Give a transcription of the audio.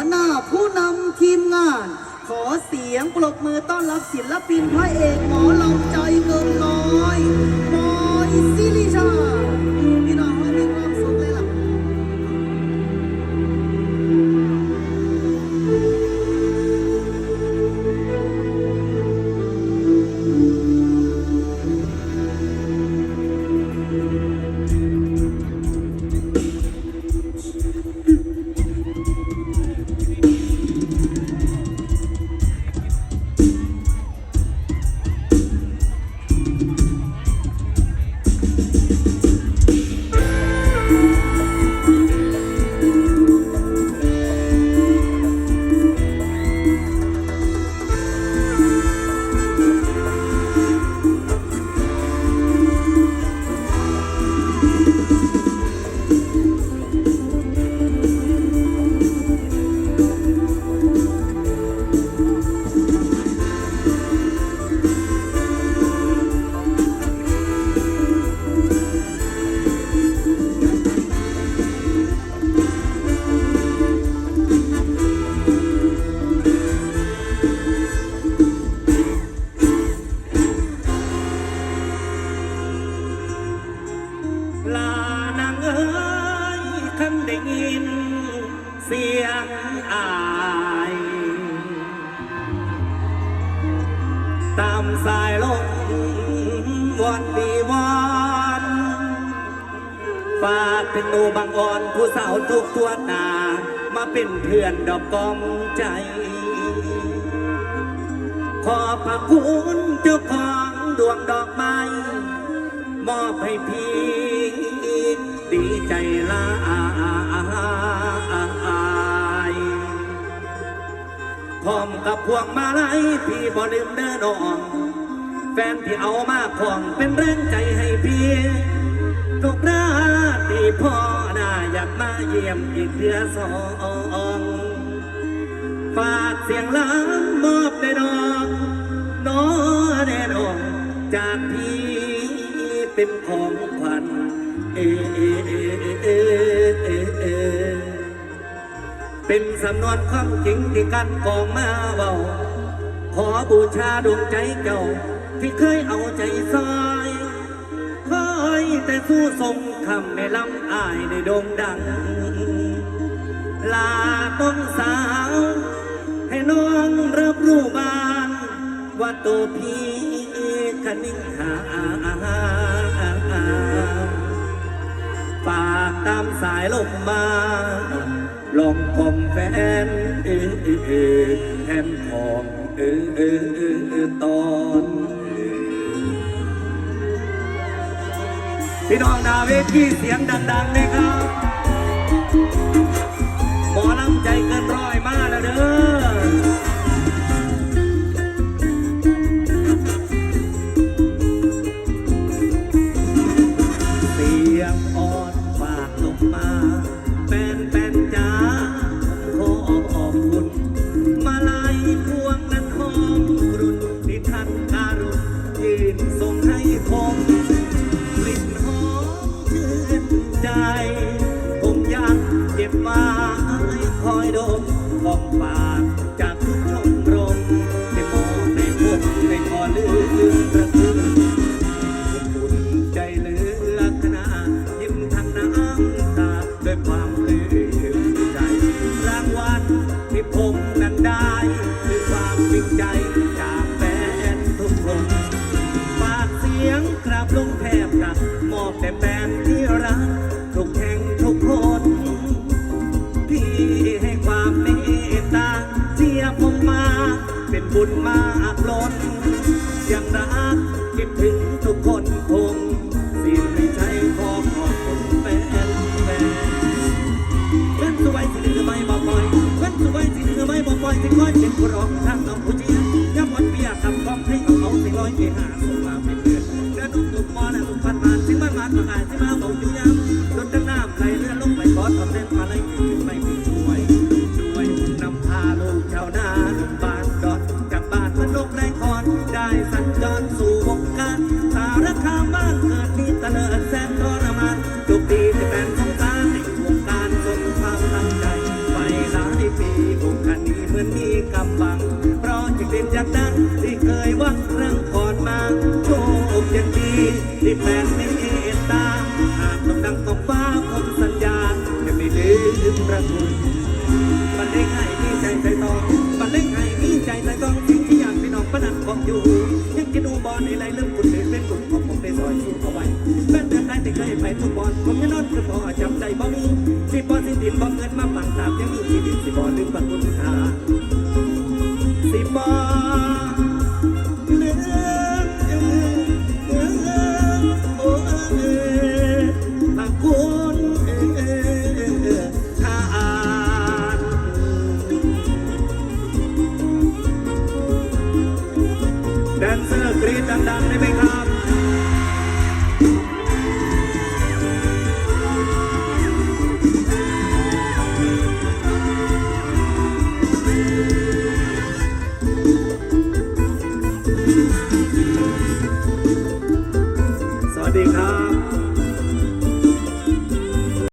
หัวหน้าผู้นำทีมงาน ขอเสียงปรบมือต้อนรับศิลปินพระเอกหมอลำใจเกินร้อยบอยซิลิชา สียงอายตามสายลมวันดีวันฝากถึงหนูบางอ่อนผู้สาวทุกตัวหนา มาเป็นเพื่อนดอกกอมใจ ขอพระคุณเจ้าของดวงดอกไม้ มอบให้พี่ดีใจ ร้อมกับพวงมาลัยพี่บ่ลืมเดินอองแฟนที่เอามาของเป็นแรงใจให้พี่ทุกราตรีพ่อหน้าอยากมาเยี่ยมอีกเดือสองฝากเสียงล้างมอบในดอกน้อแน่นอนจากพี่เป็นของขวัญเอเอเอเอเอเอ เป็นสำนวนความจริงที่กันกองมาเบาขอบูชาดวงใจเจ้า ที่เคยเอาใจซอยคอยแต่สู้ทรงคำในลำอายในโด่งดัง ลาต้องสาว ให้น้องรับรู้บ้างว่าตัวพี่คันนิ่งหาฝากตามสายลมมา ลองคอมแฟนเออเออเออแฮมคองเออเออเออเออตอนพี่น้องดาเวทีเสียงดังๆเลยครับหมอลำใจเกินร้อยมากแล้วเด้อ ใสิคอยเป็นผู้ร้องทางน้องผู้เจียย้ำวันเปียกกับกองให้เอาเขาสิร้อยเกหาส่งมาเป็นเพื่อนเดินนุ่มนุ่มมอนะสุพรรณมานสิมันมานประกาศสิมาบอกอยู่ยามจนตั้งน้ำไหลเรือลงไปขอทำเล่นมาไล่กินไม่มีช่วยด้วยนำพาลูกชาวนาบ้านดอนจากบ้านมนกไรคอนได้สัญจรสู่วงการสารคามบ้านเกิดนี้ตะเลิด มีกำบัง เพราะจึงเด่นจากนั้นที่เคยหวังครั้งก่อนมาโชคยังดีที่แฟนเมตตาหากต้องดังของฟ้าผมสัญญาจะไม่ลืมประทุนบันเลงให้มีใจใจตองบันเลงให้มีใจใจตองสิ่งที่อยากพี่น้องประนันของอยู่ ยังจะดูบอลในไรเริ่มกุดเดินเป็นกุดของผมได้ซอยสู้เอาไว้แฟนเดือนใดแต่เคยไปทุกบอลผมไม่นอนคือพอจำใจบ่มีสิ แดนเซอร์กรีดดังๆได้ไหมครับ